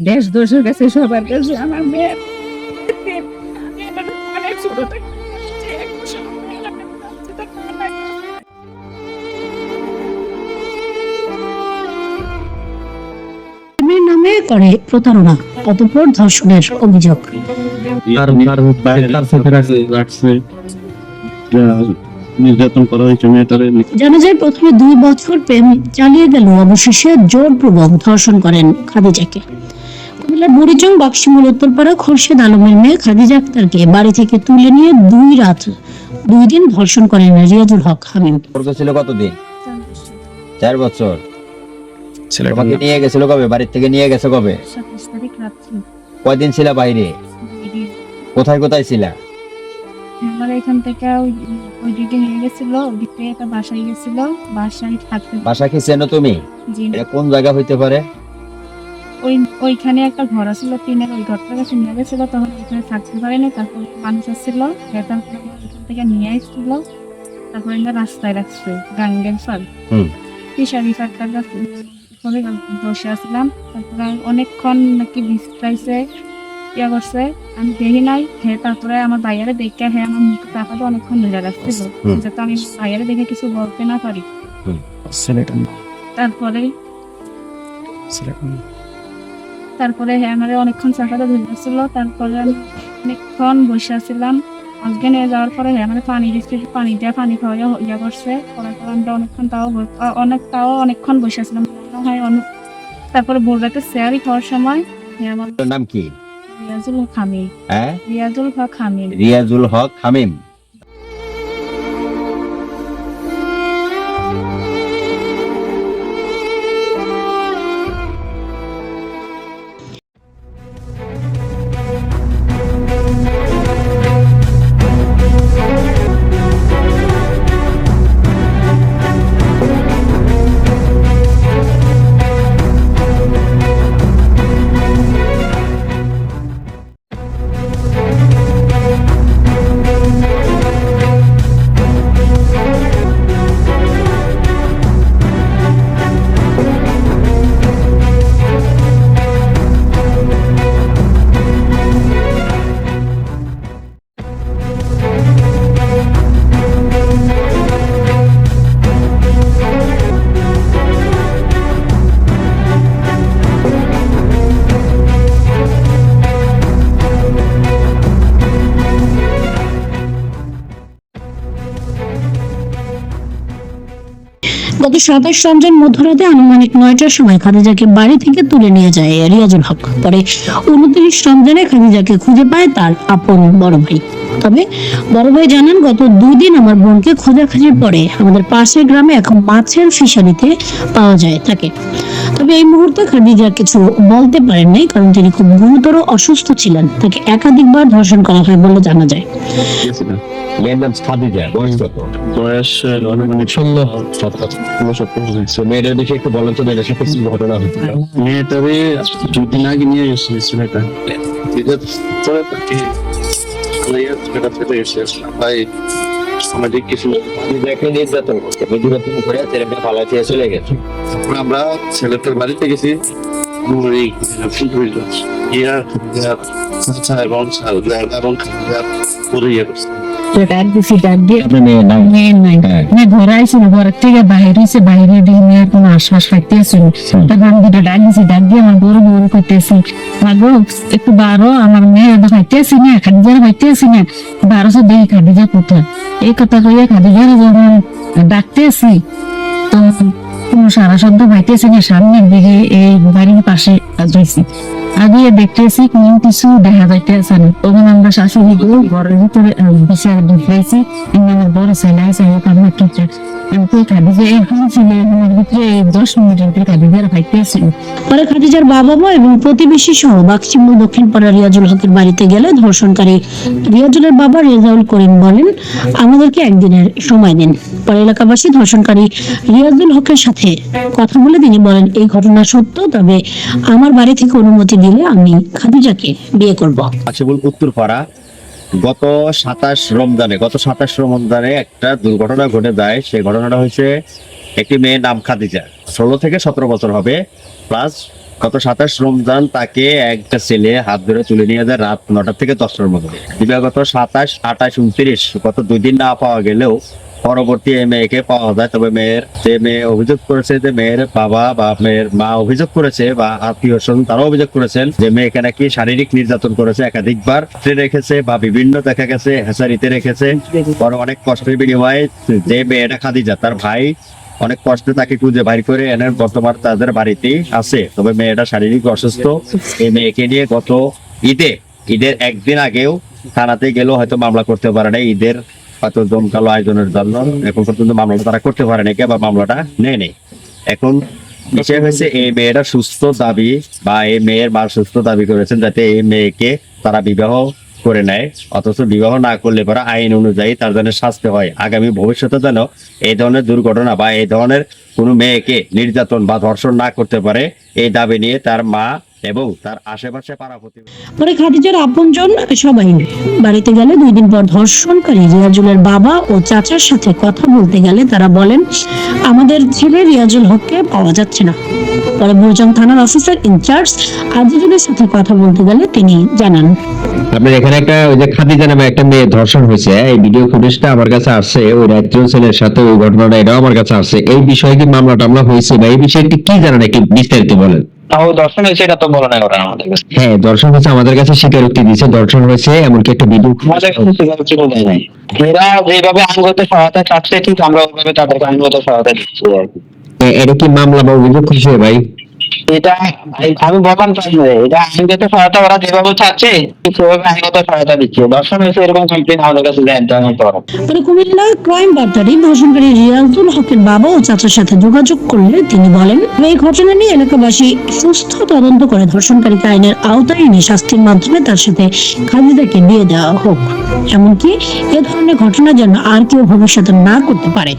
দেশ দোষের কাছে সবার কাছে আমার মেয়ের অনেক ছোট থেকে এক নামে করে প্রতারণা অতঃপর ধর্ষণের অভিযোগ। তার তার বাইরে তার সাথে রাখছে রাখছে। আহ, নির্যাতন করা হয়েছে মেয়েটারে। জানা যায় প্রথমে দুই বছর প্রেম চালিয়ে গেল অবশেষে জোরপূর্বক ধর্ষণ করেন খাদিজাকে। কুমিল্লার বুড়িচং বাক্সিমুল উত্তরপাড়া খোরশেদ আলমের মেয়ে খাদিজা আক্তারকে বাড়ি থেকে তুলে নিয়ে দুই রাত দুই দিন ধর্ষণ করেন রিয়াজুল হক হামিম। ছিল কতদিন? চার বছর। তোমাকে নিয়ে গেছিল কবে? বাড়ির থেকে নিয়ে গেছে কবে? কয়দিন ছিল বাইরে? কোথায় কোথায় ছিলা? আমার এখান থেকে ওই দিকে নিয়ে গেছিল একটা বাসায় গেছিল। বাসায় থাকতে বাসা চেনো তুমি? এটা কোন জায়গা হইতে পারে? ওই ওইখানে একটা ঘর আছিল টিনের ওই ঘরটা কাছে নিয়ে গেছিল তখন ওইখানে থাকতে পারেনি তারপর মানুষ আসছিল তারপর ওইখান থেকে নিয়ে আসছিল তারপর এটা রাস্তায় রাখছে গাঙ্গের হুম। ফিশারি ফাঁকটার কাছে। বসে আসলাম তারপরে অনেকক্ষণ নাকি বিশ্রাইছে ইয়া করছে আমি দেখি নাই হে তারপরে আমার ভাইয়ারে দেখে হ্যাঁ আমার মুখ টাকাটা অনেকক্ষণ ধরে রাখছিল। যাতে আমি ভাইয়ারে দেখে কিছু বলতে না পারি। তারপরে তারপরে হ্যাঁ আমার অনেকক্ষণ চাকাটা ধরেছিল তারপরে আমি অনেকক্ষণ বসে আছিলাম। আজকে নিয়ে যাওয়ার পরে হ্যাঁ মানে পানি দিচ্ছে পানি দিয়ে পানি খাওয়া ইয়া করছে। করার পর আমরা অনেকক্ষণ তাও অনেক তাও অনেকক্ষণ বসে আছিলাম। হয় অনেক তারপরে ভোর রাতে শেয়ারি খাওয়ার সময় হ্যাঁ আমার নাম কি? রিয়াজুল হক হামিদ হ্যাঁ? রিয়াজুল হক হামিদ রিয়াজুল হক হামিম। গত সাতাশ রমজান মধ্যরাতে আনুমানিক নয়টার সময় খাদিজাকে বাড়ি থেকে তুলে নিয়ে যায় রিয়াজুল হক। পরে উনত্রিশ রমজানে খাদিজাকে খুঁজে পায় তার আপন বড় ভাই। তবে বড় ভাই জানান গত দুই দিন আমার বোনকে খোঁজাখুঁজির পরে আমাদের পাশের গ্রামে এক মাছের ফিশারিতে পাওয়া যায় তাকে। তবে এই মুহূর্তে খাদিজা কিছু বলতে পারেন নাই কারণ তিনি খুব গুরুতর অসুস্থ ছিলেন। তাকে একাধিকবার ধর্ষণ করা হয় বলে জানা যায়। মেয়ের নাম খাদিজা বয়স কত? বয়স অনুমানিক ষোলো। হয়েছে মেয়েটার দিকে একটু বলেন তো মেয়েটার সাথে ঘটনা হয়েছিল মেয়েটারে দুদিন আগে নিয়ে গেছিল ছেলেটা। এটা পরে তাকে ছেলেটা ছেলেটা ফেলে গেছে ভাই সামাজিক কিছু খাদিজাকে নির্যাতন করতে নির্যাতন করে ছেলেটা পালাতে চলে গেছে। আমরা ছেলেটার বাড়িতে গেছি। ইয়া এবং এবং ইয়ে করছে ডাক দিছি ডাক দিয়ে মেয়ে নাই। ঘরে আইছিল ঘরের থেকে বাইরে হয়েছে বাইরে দিয়ে মেয়ের কোনো আশ্বাস পাইতে আসছিল তারপর আমি দুটো ডাক দিছি ডাক দিয়ে আমার বড় বড় করতেছি মাগো একটু বারো আমার মেয়ে ওটা খাইতে আসি না খাদিজার খাইতে আসি না বারোশো দেখি খাদিজা কোথায় এই কথা কইয়া খাদিজার যখন ডাকতে আসি কোনো সারা শব্দ পাইতেছি না সামনের দিকে এই বাড়ির পাশে রয়েছি আগে দেখতেছি কিছু দেখা যাইতেছে না। তখন আমরা শাশুড়ি ঘরের ভিতরে বিচার আমার বড় ছেলে আছে আমার পরে বাবা মা এবং প্রতিবেশী সহ বাক্সিমুল দক্ষিণ পাড়া রিয়াজুল হকের বাড়িতে গেলে ধর্ষণকারী রিয়াজুলের বাবা রেজাউল করিম বলেন, আমাদেরকে একদিনের সময় দিন। পরে এলাকাবাসী ধর্ষণকারী রিয়াজুল হকের সাথে কথা বলে তিনি বলেন, এই ঘটনা সত্য, তবে আমার বাড়ি থেকে অনুমতি দিলে আমি খাদিজাকে বিয়ে করব। আছে বল উত্তরপাড়া। গত সাতাশ রমজানে, গত সাতাশ রমজানে একটা দুর্ঘটনা ঘটে যায়। সেই ঘটনাটা হয়েছে একটি মেয়ের নাম খাদিজা। ষোলো থেকে সতেরো বছর হবে। প্লাস গত সাতাশ রমজান তাকে একটা ছেলে হাত ধরে তুলে নিয়ে যায় রাত নটা থেকে দশটার মধ্যে। দিবাগত সাতাশ, আঠাশ, উনত্রিশ, গত দুই দিন না পাওয়া গেলেও পরবর্তী এই মেয়েকে পাওয়া যায়। তবে মেয়ের যে মেয়ে অভিযোগ করেছে যে মেয়ের বাবা বা মেয়ের মা অভিযোগ করেছে বা আত্মীয় স্বজন তারাও অভিযোগ করেছেন যে মেয়েকে নাকি শারীরিক নির্যাতন করেছে, একাধিকবার রেখেছে বা বিভিন্ন দেখা গেছে হেসারিতে রেখেছে। পরে অনেক কষ্টের বিনিময়ে যে মেয়েটা খাদিজা, তার ভাই অনেক কষ্টে তাকে খুঁজে বাইর করে এনে বর্তমান তাদের বাড়িতেই আছে। তবে মেয়েটা শারীরিক অসুস্থ। এই মেয়েকে নিয়ে গত ঈদে ঈদের একদিন আগেও থানাতে গেলেও হয়তো মামলা করতে পারে না ঈদের হয়তো জমকালো আয়োজনের জন্য এখন পর্যন্ত মামলাটা তারা করতে পারে নাকি বা মামলাটা নেয় নেই। এখন বিষয় হয়েছে এই মেয়েটা সুস্থ দাবি বা এই মেয়ের মা সুস্থ দাবি করেছেন যাতে এই মেয়েকে তারা বিবাহ করে নেয়, অথচ বিবাহ না করলে পরে আইন অনুযায়ী তার জন্য শাস্তি হয়। আগামী ভবিষ্যতে যেন এই ধরনের দুর্ঘটনা বা এই ধরনের কোনো মেয়েকে নির্যাতন বা ধর্ষণ না করতে পারে, এই দাবি নিয়ে তার মা এবং তার আশেপাশে পাড়া প্রতিবেশী পরে খাদিজার আপনজন সবাই বাড়িতে গেলে দুই দিন পর ধর্ষণকারী রিয়াজুলের বাবা ও চাচার সাথে কথা বলতে গেলে তারা বলেন আমাদের ছেলে রিয়াজুল হককে পাওয়া যাচ্ছে না। পরে বুরজাং থানার অফিসার ইনচার্জ আজিজুলের সাথে কথা বলতে গেলে তিনি জানান আপনার এখানে একটা ওই যে খাদিজা নামে একটা মেয়ে ধর্ষণ হয়েছে এই ভিডিও ফুটেজটা আমার কাছে আসছে ওই রাত্রিও ছেলের সাথে ওই ঘটনাটা এটাও আমার কাছে আসছে। এই বিষয়ে কি মামলা টামলা হয়েছে বা এই বিষয়ে কি জানেন একটু বিস্তারিত বলেন? দর্শন হয়েছে এটা তো বলে নাই ওরা আমাদের কাছে। হ্যাঁ দর্শন হয়েছে আমাদের কাছে স্বীকারোক্তি দিয়েছে দর্শন হয়েছে এমনকি একটা ভিডিও আমাদের কাছে স্বীকার ছিল দেয় নাই। এরা যেভাবে আইনগত সহায়তা চাচ্ছে ঠিক আমরা ওইভাবে তাদেরকে আইনগত সহায়তা দিচ্ছি। এটা কি মামলা বা অভিযোগ খুশি ভাই? এটা আমি বললাম তো আপনাদের, এটা আইনগত সহায়তা ওরা যেভাবে চাচ্ছে সেভাবে আইনগত সহায়তা দিচ্ছে। হয়েছে এরকম কমপ্লেন আমাদের কাছে দেন ক্রাইম বার্তারি ধর্ষণকারী রিয়াজুল হকের বাবা ও চাচার সাথে যোগাযোগ করলে তিনি বলেন এই ঘটনা নিয়ে এলাকাবাসী সুস্থ তদন্ত করে ধর্ষণকারীকে আইনের আওতায় এনে শাস্তির মাধ্যমে তার সাথে খাদিজাকে বিয়ে দেওয়া হোক। এমনকি এ ধরনের ঘটনা যেন আর কেউ ভবিষ্যতে না করতে পারে।